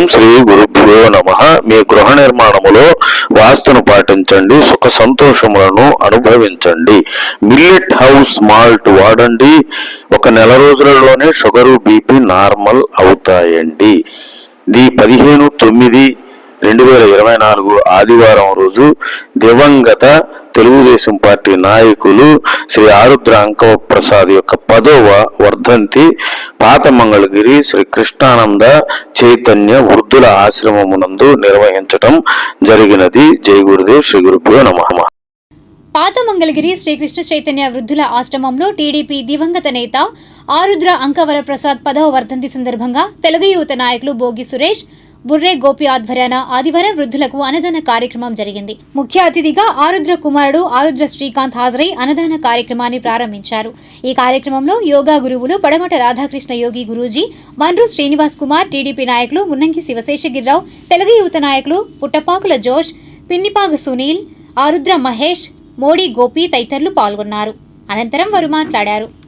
ఓం శ్రీ గురుభ్యో నమ. మీ గృహ నిర్మాణములో వాస్తును పాటించండి సుఖ సంతోషములను అనుభవించండి. మిల్లెట్ హౌస్ మాల్ట్ వాడండి. ఒక నెల రోజులలోనే షుగరు బీపీ నార్మల్ అవుతాయండి. ది పదిహేను తొమ్మిది రెండు వేల ఇరవై నాలుగు ఆదివారం రోజు దివంగత తెలుగుదేశం పార్టీ నాయకులు శ్రీ ఆరుద్ర అంకవ ప్రసాద్ యొక్క పదవ వర్ధంతి పాత మంగళగిరి శ్రీ కృష్ణానంద చైతన్య వృద్ధుల ఆశ్రమమునందు నిర్వహించటం జరిగినది. జై గురుదేవ్ శ్రీ గురుభ్యో నమహమ పాత మంగళగిరి శ్రీకృష్ణ చైతన్య వృద్ధుల ఆశ్రమంలో టీడీపీ దివంగత నేత ఆరుద్ర అంకవర ప్రసాద్ పదవ వర్ధంతి సందర్భంగా తెలుగు యువత నాయకులు భోగి సురేష్ బుర్రే గోపి ఆధ్వర్యాన ఆదివారం వృద్ధులకు అన్నదాన కార్యక్రమం జరిగింది. ముఖ్య అతిథిగా ఆరుద్ర కుమారుడు ఆరుద్ర శ్రీకాంత్ హాజరై అన్నదాన కార్యక్రమాన్ని ప్రారంభించారు. ఈ కార్యక్రమంలో యోగా గురువులు పడమట రాధాకృష్ణ యోగి గురూజీ మన్రు శ్రీనివాస్ కుమార్ టీడీపీ నాయకులు మున్నంకి శివశేషగిరిరావు తెలుగు యువత నాయకులు పుట్టపాకుల జోష్ పిన్నిపాగు సునీల్ ఆరుద్ర మహేష్ మోడీ గోపి తదితరులు పాల్గొన్నారు. అనంతరం వారు మాట్లాడారు.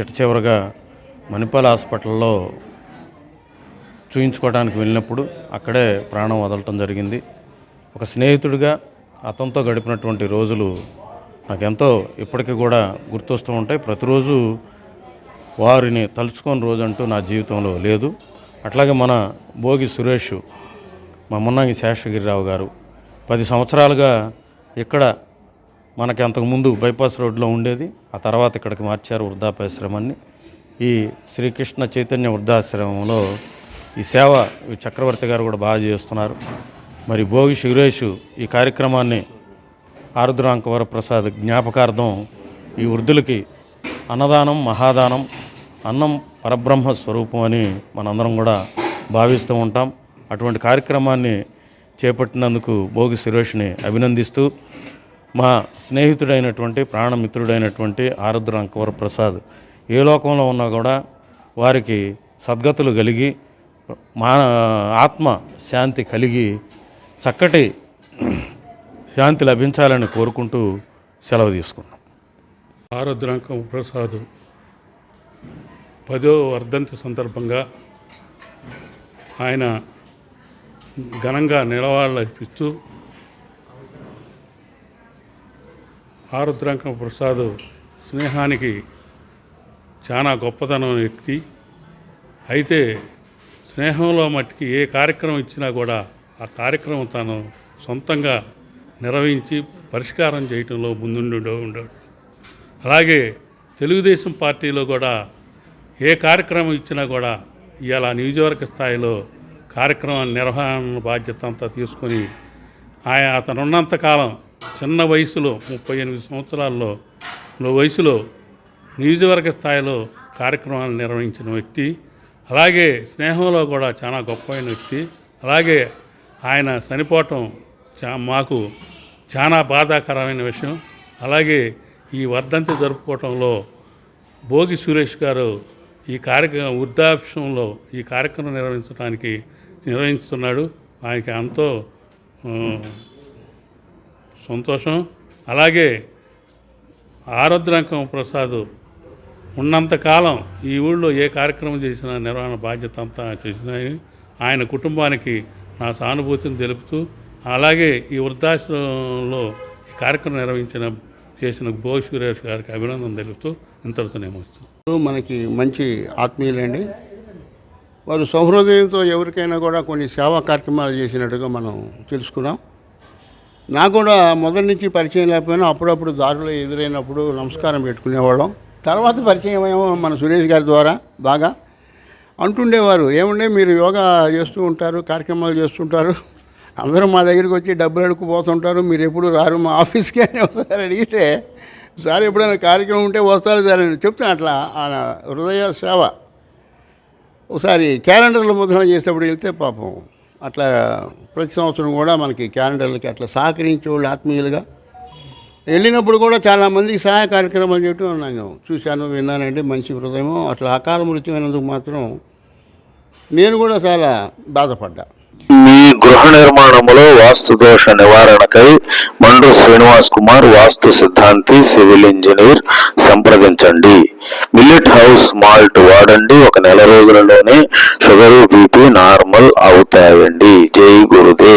చిట్ట చివరిగా మణిపాల్ హాస్పిటల్లో చూయించుకోవడానికి వెళ్ళినప్పుడు అక్కడే ప్రాణం వదలటం జరిగింది. ఒక స్నేహితుడిగా అతనితో గడిపినటువంటి రోజులు నాకెంతో ఇప్పటికీ కూడా గుర్తొస్తూ ఉంటాయి. ప్రతిరోజు వారిని తలుచుకొని రోజు అంటూ నా జీవితంలో లేదు. అట్లాగే మన భోగి సురేష్ మా మున్నంగి శేషగిరిరావు గారు పది సంవత్సరాలుగా ఇక్కడ మనకి అంతకుముందు బైపాస్ రోడ్లో ఉండేది. ఆ తర్వాత ఇక్కడికి మార్చారు వృద్ధాపాశ్రమాన్ని ఈ శ్రీకృష్ణ చైతన్య వృద్ధాశ్రమంలో ఈ సేవ చక్రవర్తి గారు కూడా బాగా చేస్తున్నారు. మరి భోగి సురేష్ ఈ కార్యక్రమాన్ని ఆరుద్రాంకవర ప్రసాద్ జ్ఞాపకార్థం ఈ వృద్ధులకి అన్నదానం మహాదానం అన్నం పరబ్రహ్మ స్వరూపం అని మనందరం కూడా భావిస్తూ ఉంటాం. అటువంటి కార్యక్రమాన్ని చేపట్టినందుకు భోగి సురేష్ని అభినందిస్తూ మా స్నేహితుడైనటువంటి ప్రాణమిత్రుడైనటువంటి ఆరుద్ర అంకవర ప్రసాద్ ఏ లోకంలో ఉన్నా కూడా వారికి సద్గతులు కలిగి మా ఆత్మ శాంతి కలిగి చక్కటి శాంతి లభించాలని కోరుకుంటూ సెలవు తీసుకున్నాం. ఆరుద్రాంకం ప్రసాద్ పదో వర్ధంతి సందర్భంగా ఆయన ఘనంగా నిలవాళ్ళు అర్పిస్తూ ఆరుద్రాంక ప్రసాద్ స్నేహానికి చాలా గొప్పతనం వ్యక్తి. అయితే స్నేహంలో మట్టికి ఏ కార్యక్రమం ఇచ్చినా కూడా ఆ కార్యక్రమం తాను సొంతంగా నిర్వహించి పరిష్కారం చేయటంలో ముందుండి ఉండేవాడు అలాగే తెలుగుదేశం పార్టీలో కూడా ఏ కార్యక్రమం ఇచ్చినా కూడా ఇలా నియోజకవర్గ స్థాయిలో కార్యక్రమ నిర్వహణ బాధ్యత అంతా తీసుకొని ఆయన అతను ఉన్నంతకాలం చిన్న వయసులో ముప్పై ఎనిమిది సంవత్సరాల్లో వయసులో నియోజకవర్గ స్థాయిలో కార్యక్రమాలు నిర్వహించిన వ్యక్తి అలాగే స్నేహంలో కూడా చాలా గొప్పైన వ్యక్తి అలాగే ఆయన చనిపోవటం చా మాకు చాలా బాధాకరమైన విషయం. అలాగే ఈ వర్ధంతి జరుపుకోవటంలో భోగి సురేష్ గారు ఈ కార్యక్రమం వృద్ధాప్యంలో ఈ కార్యక్రమం నిర్వహించడానికి నిర్వహిస్తున్నాడు. ఆయనకి ఎంతో సంతోషం. అలాగే ఆరుద్రంకం ప్రసాద్ ఉన్నంతకాలం ఈ ఊళ్ళో ఏ కార్యక్రమం చేసినా నిర్వహణ బాధ్యత అంతా చేసినాయి ఆయన. కుటుంబానికి నా సానుభూతిని తెలుపుతూ అలాగే ఈ వృద్ధాశ్రమంలో ఈ కార్యక్రమం నిర్వహించిన చేసిన భో సురేష్ గారికి అభినందన తెలుపుతూ ఇంతటితో నేమొస్తుంది మనకి మంచి ఆత్మీయులండి. వారు సౌహృదయంతో ఎవరికైనా కూడా కొన్ని సేవా కార్యక్రమాలు చేసినట్టుగా మనం తెలుసుకున్నాం. నాకు కూడా మొదటి నుంచి పరిచయం లేకపోయినా అప్పుడప్పుడు దారిలో ఎదురైనప్పుడు నమస్కారం పెట్టుకునేవాళ్ళం. తర్వాత పరిచయం ఏమో మన సురేష్ గారి ద్వారా బాగా అంటుండేవారు. ఏముండే మీరు యోగా చేస్తూ ఉంటారు కార్యక్రమాలు చేస్తుంటారు అందరూ మా దగ్గరికి వచ్చి డబ్బులు అడుక్కుపోతుంటారు. మీరు ఎప్పుడు రారు మా ఆఫీస్కి అని ఒకసారి అడిగితే సార్ ఎప్పుడైనా కార్యక్రమం ఉంటే వస్తారు సార్? అని చెప్తాను అట్లా ఆ హృదయ సేవ. ఒకసారి క్యాలెండర్లో ముద్రణ చేసేటప్పుడు వెళ్తే పాపం అట్లా ప్రతి సంవత్సరం కూడా మనకి క్యాలెండర్లకి అట్లా సహకరించే వాళ్ళు ఆత్మీయులుగా. వెళ్ళినప్పుడు కూడా చాలామందికి సహాయ కార్యక్రమాలు చేయటం నేను చూశాను విన్నానంటే మంచి హృదయం అట్లా అకాల మృత్యమైనందుకు మాత్రం నేను కూడా చాలా బాధపడ్డా. మీ గృహ నిర్మాణములో వాస్తు దోష నివారణకై మండు శ్రీనివాస్ కుమార్ వాస్తు సిద్ధాంతి సివిల్ ఇంజనీర్ సంప్రదించండి. మిల్లెట్ హౌస్ మాల్ట్ వాడండి. ఒక నెల రోజులలోనే షుగరు బీపీ నార్మల్ అవుతాయండి. జై గురుదేవ్.